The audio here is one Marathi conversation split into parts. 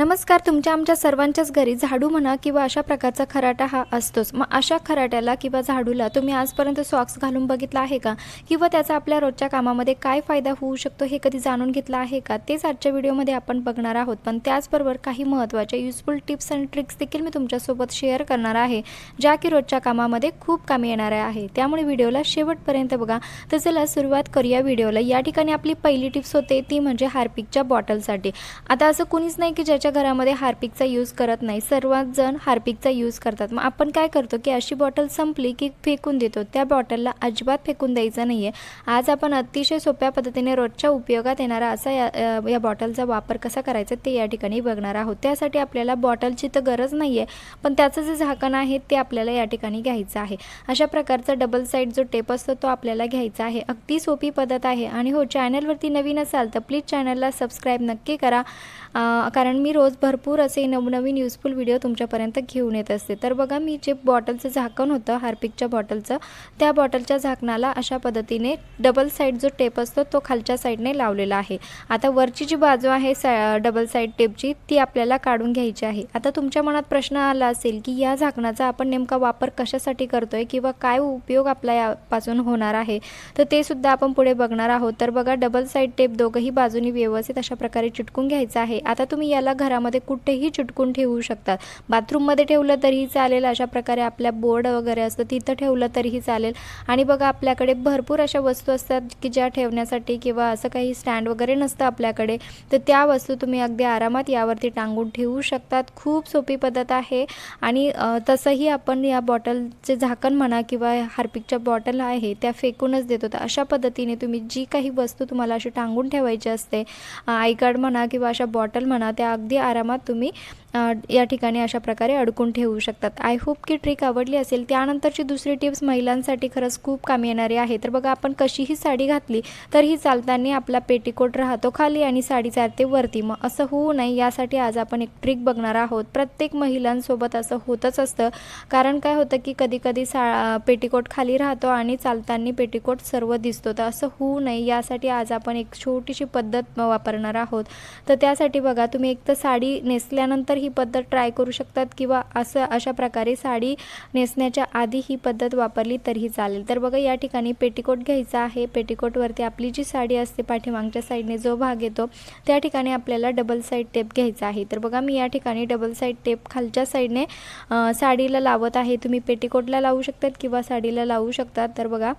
नमस्कार तुमच्या आमच्या सर्वांच्याच घरी झाडू म्हणा किंवा अशा प्रकारचा खराटा हा असतोच. मग अशा खराट्याला किंवा झाडूला तुम्ही आजपर्यंत सॉक्स घालून बघितला आहे का? किंवा त्याचा आपल्या रोजच्या कामामध्ये काय फायदा होऊ शकतो हे कधी जाणून घेतलं आहे का? तेच आजच्या व्हिडिओमध्ये आपण बघणार आहोत. पण त्याचबरोबर काही महत्त्वाच्या युजफुल टिप्स आणि ट्रिक्स देखील मी तुमच्यासोबत शेअर करणार आहे ज्या की रोजच्या कामामध्ये खूप कामी येणाऱ्या आहे. त्यामुळे व्हिडिओला शेवटपर्यंत बघा. तर चला सुरुवात करूया व्हिडिओला. या ठिकाणी आपली पहिली टिप्स होते ती म्हणजे हार्पिकच्या बॉटलसाठी आता असं कुणीच नाही की ज्याच्या घरामध्ये हार्पिकचा यूज करत नाही. सर्वात जण हार्पिकचा यूज करतात. मग आपण काय करतो की अशी बॉटल संपली की फेकून देतो. त्या बॉटलला अजिबात फेकून द्यायचं नाही आहे आज आपण अतिशय सोप्या पद्धतीने रोजच्या उपयोगात येणारा असा या या बॉटलचा वापर कसा करायचा ते या ठिकाणी बघणार आहोत. त्यासाठी आपल्याला बॉटलची तर गरज नाही आहे पण त्याचं जे झाकण आहे ते आपल्याला या ठिकाणी घ्यायचं आहे. अशा प्रकारचा डबल साईड जो टेप असतो तो आपल्याला घ्यायचा आहे. अगदी सोपी पद्धत आहे. आणि हो चॅनलवरती नवीन असाल तर प्लीज चॅनलला सबस्क्राईब नक्की करा कारण मी रोज भरपूर असे नवनवीन युजफुल व्हिडिओ तुमच्यापर्यंत घेऊन येत असते. तर बघा मी जे बॉटलचं झाकण होतं हार्पिकच्या बॉटलचं त्या बॉटलच्या झाकणाला अशा पद्धतीने डबल साईड जो टेप असतो तो खालच्या साईडने लावलेला आहे. आता वरची जी बाजू आहे सा डबल साईड टेपची ती आपल्याला काढून घ्यायची आहे. आता तुमच्या मनात प्रश्न आला असेल की या झाकणाचा आपण नेमका वापर कशासाठी करतोय किंवा काय उपयोग आपला यापासून होणार आहे तर ते सुद्धा आपण पुढे बघणार आहोत. तर बघा डबल साईड टेप दोघंही बाजूनी व्यवस्थित अशा प्रकारे चिटकून घ्यायचं आहे. आता तुम्ही याला घरामध्ये कुठेही चिटकून ठेवू शकतात. बाथरूममध्ये ठेवलं तरीही चालेल अशा प्रकारे आपल्या बोर्ड वगैरे असतं तिथं ठेवलं तरीही चालेल. आणि बघा आपल्याकडे भरपूर अशा वस्तू असतात की ज्या ठेवण्यासाठी किंवा असं काही स्टँड वगैरे नसतं आपल्याकडे तर त्या वस्तू तुम्ही अगदी आरामात यावरती टांगून ठेवू शकतात. खूप सोपी पद्धत आहे. आणि तसंही आपण या बॉटलचे झाकण म्हणा किंवा हार्पिकच्या बॉटल आहे त्या फेकूनच देतो. तर अशा पद्धतीने तुम्ही जी काही वस्तू तुम्हाला अशी टांगून ठेवायची असते आय कार्ड म्हणा किंवा अशा बॉटल म्हणा त्या अगदी आरामात तुम्ही या ठिकाणी अशा प्रकारे अडकून ठेवू शकतात. आय होप की ट्रिक आवडली असेल. त्यानंतरची दुसरी टिप्स महिलांसाठी खरंच खूप कामी येणारी आहे. तर बघा आपण कशीही साडी घातली तर ही चालताना आपला पेटीकोट राहतो खाली आणि साडी चालते वरती. मग असं होऊ नये यासाठी आज आपण एक ट्रिक बघणार आहोत. प्रत्येक महिलांसोबत असं होतच असतं. कारण काय होतं की कधी कधी सा पेटीकोट खाली राहतो आणि चालताना पेटीकोट सर्व दिसतो. तर असं होऊ नये. यासाठी आज आपण एक छोटीशी पद्धत वापरणार आहोत. तर त्यासाठी बघा तुम्ही एक तर साडी नेसल्यानंतर ही पद्धत ट्राय करू शकतात किंवा असं अशा प्रकारे साडी नेसण्याच्या आधी ही पद्धत वापरली तरीही चालेल. तर बघा या ठिकाणी पेटीकोट घ्यायचा आहे. पेटीकोटवरती आपली जी साडी असते पाठीमागच्या साईडने जो भाग येतो त्या ठिकाणी आपल्याला डबल साईड टेप घ्यायचा आहे. तर बघा मी या ठिकाणी डबल साईड टेप खालच्या साईडने साडीला लावत आहे. तुम्ही पेटीकोटला लावू शकतात किंवा साडीला लावू शकतात. तर बघा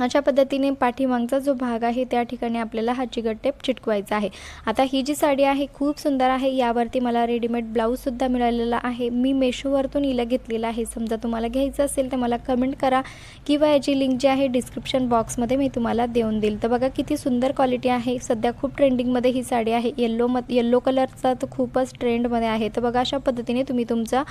अशा पद्धतीने पाठीमागचा जो भाग आहे त्या ठिकाणी आपल्याला हा चिकट टेप चिटकवायचा आहे. आता ही जी साडी आहे खूप सुंदर आहे. यावरती मला रेडीमेड ब्लाऊजसुद्धा मिळालेला आहे. मी मेशोवरतून हिला घेतलेला आहे. समजा तुम्हाला घ्यायचं असेल तर मला कमेंट करा किंवा याची लिंक जी आहे डिस्क्रिप्शन बॉक्समध्ये मी तुम्हाला देऊन देईल. तर बघा किती सुंदर क्वालिटी आहे. सध्या खूप ट्रेंडिंगमध्ये ही साडी आहे. येल्लो म येल्लो कलरचा तर खूपच ट्रेंडमध्ये आहे. तर बघा अशा पद्धतीने तुम्ही तुमचा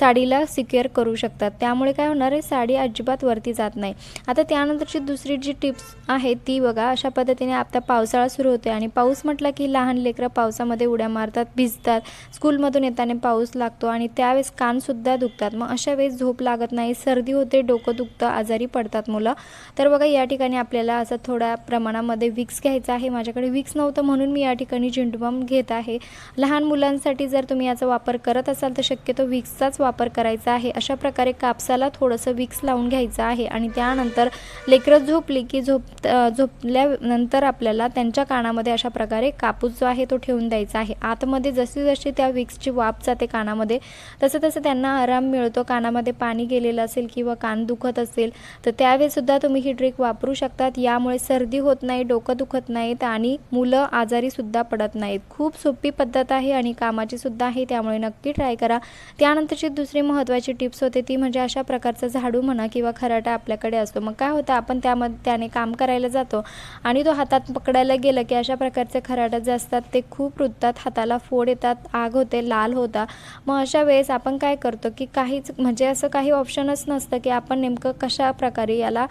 साडीला सिक्युअर करू शकतात त्यामुळे काय होणार आहे? साडी अजिबात वरती जात नाही. आता त्यानंतरची दुसरी दुसरी जी टिप्स आहे ती बघा अशा पद्धतीने आता पावसाळा सुरू होते आणि पाऊस म्हटला की लहान लेकरं पावसामध्ये उड्या मारतात भिजतात स्कूलमधून येताना पाऊस लागतो आणि त्यावेळेस कानसुद्धा दुखतात. मग अशा वेळेस झोप लागत नाही सर्दी होते डोकं दुखतं आजारी पडतात मुलं. तर बघा या ठिकाणी आपल्याला असं थोड्या प्रमाणामध्ये विक्स घ्यायचा आहे. माझ्याकडे विक्स नव्हतं म्हणून मी या ठिकाणी झेंडूबाम घेत आहे. लहान मुलांसाठी जर तुम्ही याचा वापर करत असाल तर शक्यतो विक्सचाच वापर करायचा आहे. अशा प्रकारे कापसाला थोडंसं विक्स लावून घ्यायचं आहे आणि त्यानंतर लेकरं झोपली की झोप झोपल्यानंतर आपल्याला त्यांच्या कानामध्ये अशा प्रकारे कापूस जो आहे तो ठेवून द्यायचा आहे. आतमध्ये जशी जशी त्या विक्सची वाफ जाते कानामध्ये तसं तसं त्यांना आराम मिळतो. कानामध्ये पाणी गेलेलं असेल किंवा कान दुखत असेल तर त्यावेळीसुद्धा तुम्ही ही ट्रिक वापरू शकतात. यामुळे सर्दी होत नाही डोकं दुखत नाहीत आणि मुलं आजारीसुद्धा पडत नाहीत. खूप सोपी पद्धत आहे आणि कामाचीसुद्धा आहे त्यामुळे नक्की ट्राय करा. त्यानंतरची दुसरी महत्त्वाची टिप्स होते ती म्हणजे अशा प्रकारचा झाडू म्हणा किंवा खराटा आपल्याकडे असतो. मग काय होतं आपण त्यामध्ये त्याने काम करायला जातो. आणि तो हातात पकडायला गेलं की अशा प्रकारचे खराटा जे असतात ते खूप रुततात हाताला फोड येतात आग होते लाल होता. मग अशा वेळेस आपण काय करतो की काहीच म्हणजे असं काही ऑप्शनच नसतं की आपण नेमकं कशा प्रकारे याला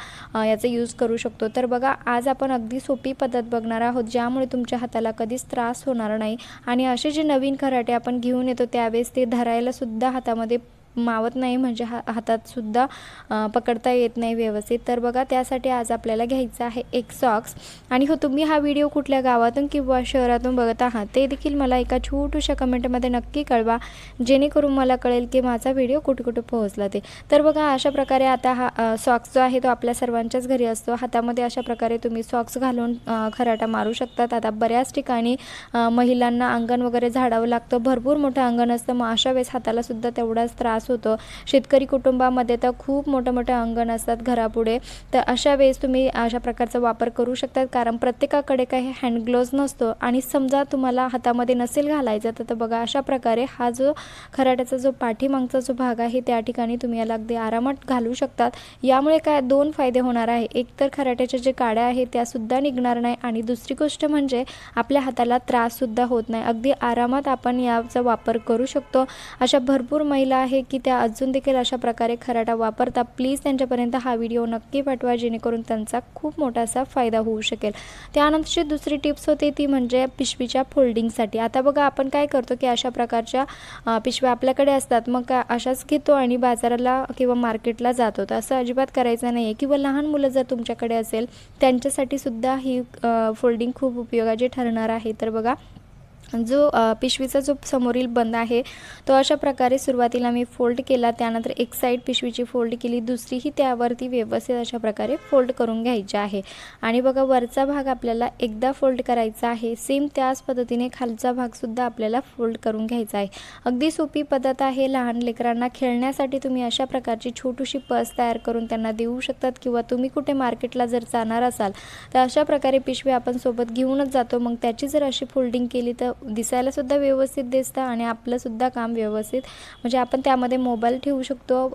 याचा यूज करू शकतो. तर बघा आज आपण अगदी सोपी पद्धत बघणार आहोत ज्यामुळे तुमच्या हाताला कधीच त्रास होणार नाही. आणि असे जे नवीन खराटे आपण घेऊन येतो त्यावेळेस ते धरायला सुद्धा हातामध्ये मावत नाही म्हणजे हा हातातसुद्धा पकडता येत नाही व्यवस्थित. तर बघा त्यासाठी आज आपल्याला घ्यायचं आहे एक सॉक्स आणि हो तुम्ही हा व्हिडिओ कुठल्या गावातून किंवा शहरातून बघत आहात ते देखील मला एका छोटूशा कमेंटमध्ये नक्की कळवा जेणेकरून मला कळेल की माझा व्हिडिओ कुठे कुठे पोहोचला ते. तर बघा अशा प्रकारे आता हा सॉक्स जो आहे तो आपल्या सर्वांच्याच घरी असतो. हातामध्ये अशा प्रकारे तुम्ही सॉक्स घालून खराटा मारू शकतात. आता बऱ्याच ठिकाणी महिलांना अंगण वगैरे झाडावं लागतं. भरपूर मोठं अंगण असतं. मग अशा वेळेस हातालासुद्धा तेवढाच त्रास होतो. शेतकरी कुटुंबामध्ये तर खूप मोठं मोठं अंगण असतात घरापुढे. तर अशा वेळेस तुम्ही अशा प्रकारचा वापर करू शकतात. कारण प्रत्येकाकडे काही हँड ग्लोव्ज नसतो. आणि समजा तुम्हाला हातामध्ये नसेल घालायचं तर तर बघा अशा प्रकारे हा जो खराट्याचा जो पाठीमागचा जो भाग आहे त्या ठिकाणी तुम्ही याला अगदी आरामात घालू शकतात. यामुळे काय दोन फायदे होणार आहे. एक तर खराट्याच्या जे काड्या आहेत त्यासुद्धा निघणार नाही. आणि दुसरी गोष्ट म्हणजे आपल्या हाताला त्राससुद्धा होत नाही. अगदी आरामात आपण याचा वापर करू शकतो. अशा भरपूर महिला आहे की की त्या अजून देखील अशा प्रकारे खराटा वापरता प्लीज त्यांच्यापर्यंत हा व्हिडिओ नक्की पाठवा जेणेकरून त्यांचा खूप मोठा असा फायदा होऊ शकेल. त्यानंतरची दुसरी टिप्स होते ती म्हणजे पिशवीच्या फोल्डिंगसाठी आता बघा आपण काय करतो की अशा प्रकारच्या पिशव्या आपल्याकडे असतात. मग का अशाच घेतो आणि बाजाराला किंवा मार्केटला जातो. तर असं अजिबात करायचं नाही आहे किंवा लहान मुलं जर तुमच्याकडे असेल त्यांच्यासाठी सुद्धा ही फोल्डिंग खूप उपयोगाची ठरणार आहे. तर बघा जो पिशवीचा जो समोरील बंद आहे तो अशा प्रकारे सुरुवातीला मी फोल्ड केला. त्यानंतर एक साईड पिशवीची फोल्ड केली. दुसरीही त्यावरती व्यवस्थित अशा प्रकारे फोल्ड करून घ्यायची आहे. आणि बघा वरचा भाग आपल्याला एकदा फोल्ड करायचा आहे. सेम त्याच पद्धतीने खालचा भागसुद्धा आपल्याला फोल्ड करून घ्यायचा आहे. अगदी सोपी पद्धत आहे. लहान लेकरांना खेळण्यासाठी तुम्ही अशा प्रकारची छोटीशी पर्स तयार करून त्यांना देऊ शकतात किंवा तुम्ही कुठे मार्केटला जर जाणार असाल तर अशा प्रकारे पिशवी आपण सोबत घेऊनच जातो. मग त्याची जर अशी फोल्डिंग केली तर दिसायला सुद्धा व्यवस्थित दिसतं आणि आपलंसुद्धा काम व्यवस्थित. म्हणजे आपण त्यामध्ये मोबाईल ठेवू शकतो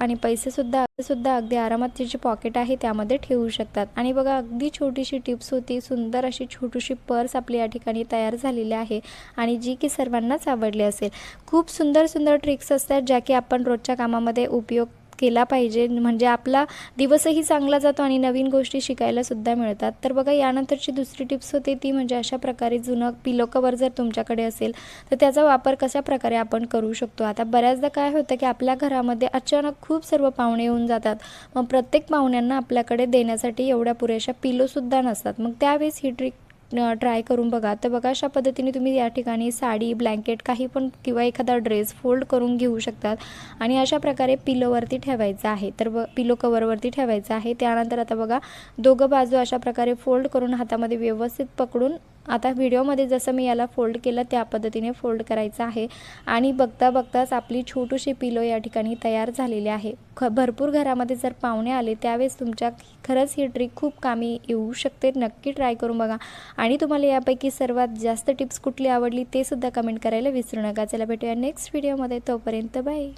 आणि पैसेसुद्धा सुद्धा अगदी आरामात त्याची पॉकेट आहे त्यामध्ये ठेवू शकतात. आणि बघा अगदी छोटीशी टिप्स होती सुंदर अशी छोटीशी पर्स आपली या ठिकाणी तयार झालेली आहे आणि जी की सर्वांनाच आवडली असेल. खूप सुंदर सुंदर ट्रिक्स असतात ज्या की आपण रोजच्या कामामध्ये उपयोग केला पाहिजे. म्हणजे आपला दिवसही चांगला जातो आणि नवीन गोष्टी शिकायला सुद्धा मिळतात. तर बघा यानंतरची दुसरी टिप्स होती ती म्हणजे अशा प्रकारे जुनं पिलो कवर जर तुमच्याकडे असेल तर त्याचा वापर कशा प्रकारे आपण करू शकतो? आता बऱ्याचदा काय होतं की आपल्या घरामध्ये अचानक खूप सर्व पाहुणे येऊन जातात. मग प्रत्येक पाहुण्यांना आपल्याकडे देण्यासाठी एवढ्या पुरेशा पिलोसुद्धा नसतात. मग त्यावेळेस ही ट्रिक ट्राय करून बघा. तर बघा अशा पद्धतीने तुम्ही या ठिकाणी साडी ब्लँकेट काही पण किंवा एखादा ड्रेस फोल्ड करून घेऊ शकतात. आणि अशा प्रकारे पिलोवरती ठेवायचं आहे. तर ब पिलो कवरवरती ठेवायचं आहे. त्यानंतर आता बघा दोघं बाजू अशा प्रकारे फोल्ड करून हातामध्ये व्यवस्थित पकडून आता व्हिडिओमध्ये जसं मी याला फोल्ड केलं त्या पद्धतीने फोल्ड करायचं आहे. आणि बघता बघताच आपली छोटीशी पिलो या ठिकाणी तयार झालेली आहे. ख भरपूर घरामध्ये जर पाहुणे आले त्यावेळेस तुमच्या खरंच ही ट्रिक खूप कामी येऊ शकते. नक्की ट्राय करून बघा. आणि तुम्हाला यापैकी सर्वात जास्त टिप्स कुठली आवडली ते सुद्धा कमेंट करायला विसरू नका. चला भेटूया नेक्स्ट व्हिडिओमध्ये. तोपर्यंत बाय.